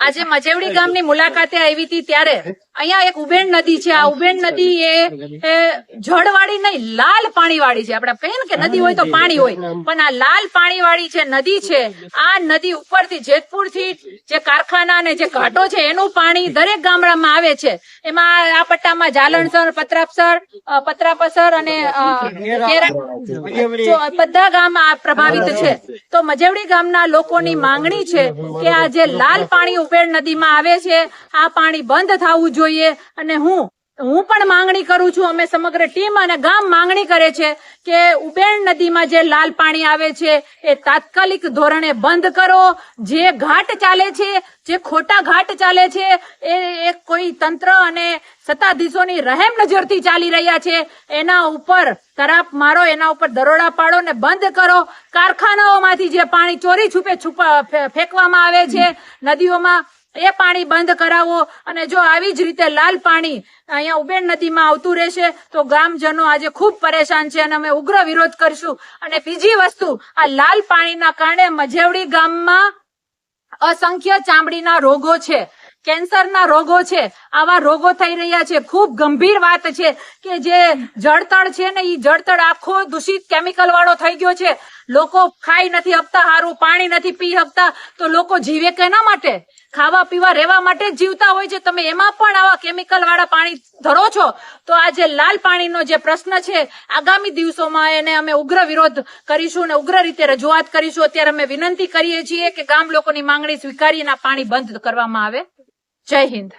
આજે મજેવડી ગામની મુલાકાતે આવી હતી ત્યારે અહીંયા એક ઉબેન નદી છે. આ ઉબેન નદી એ જળવાળી નહીં, લાલ પાણીવાળી છે. આપણે કહીએ ને કે નદી હોય તો પાણી હોય. પણ આ લાલ પાણી વાળી જે નદી છે, આ નદી ઉપરથી જેતપુરથી જે કારખાના અને જે ઘાટો છે, એનું પાણી દરેક ગામડામાં આવે છે. એમાં આ પટ્ટામાં જાલણસર પત્રાપસર અ, પત્રાપસર અને બધા ગામ આ પ્રભાવિત છે. તો મજેવડી ગામના લોકોની માંગણી છે કે આ જે લાલ પાણી ઉબેડ નદીમાં આવે છે આ પાણી બંધ થવું જોઈએ અને હું હું પણ માંગણી કરું છું, અમે સમગ્ર ટીમ અને ગામ માંગણી કરે છે કે ઉબેણ નદીમાં જે લાલ પાણી આવે છે, એ તાત્કાલિક ધોરણે બંધ કરો. જે ઘાટ ચાલે છે, જે ખોટા ઘાટ ચાલે છે, એ એક કોઈ તંત્ર અને સત્તાધીશોની રહેમ નજરથી ચાલી રહ્યા છે. એના ઉપર તરાપ મારો, એના ઉપર દરોડા પાડો ને બંધ કરો. કારખાનાઓમાંથી જે પાણી ચોરી છુપે છુપા ફેંકવામાં આવે છે, નદીઓમાં એ પાણી બંધ કરાવો. અને જો આવી જ રીતે લાલ પાણી અહીંયા ઉબેણ નદીમાં આવતું રહેશે, તો ગામજનો આજે ખૂબ પરેશાન છે અને અમે ઉગ્ર વિરોધ કરશું. અને બીજી વસ્તુ, આ લાલ પાણીના કારણે મજેવડી ગામમાં અસંખ્ય ચામડીના રોગો છે. કેન્સરના રોગો છે. આવા રોગો થઈ રહ્યા છે. ખૂબ ગંભીર વાત છે કે જે જળતળ છે ને એ જળતળ આખો દૂષિત કેમિકલ વાળો થઈ ગયો છે. લોકો ખાઈ નથી આપતા સારું પાણી નથી પી આપતા તો લોકો જીવે કેના માટે? ખાવા પીવા રહેવા માટે જીવતા હોય છે. તમે એમાં પણ આવા કેમિકલ વાળા પાણી ધરો છો? તો આ જે લાલ પાણીનો જે પ્રશ્ન છે, આગામી દિવસોમાં એને અમે ઉગ્ર વિરોધ કરીશું અને ઉગ્ર રીતે રજૂઆત કરીશું. અત્યારે અમે વિનંતી કરીએ છીએ કે ગામ લોકોની માંગણી સ્વીકારીને પાણી બંધ કરવામાં આવે. જય હિન્દ.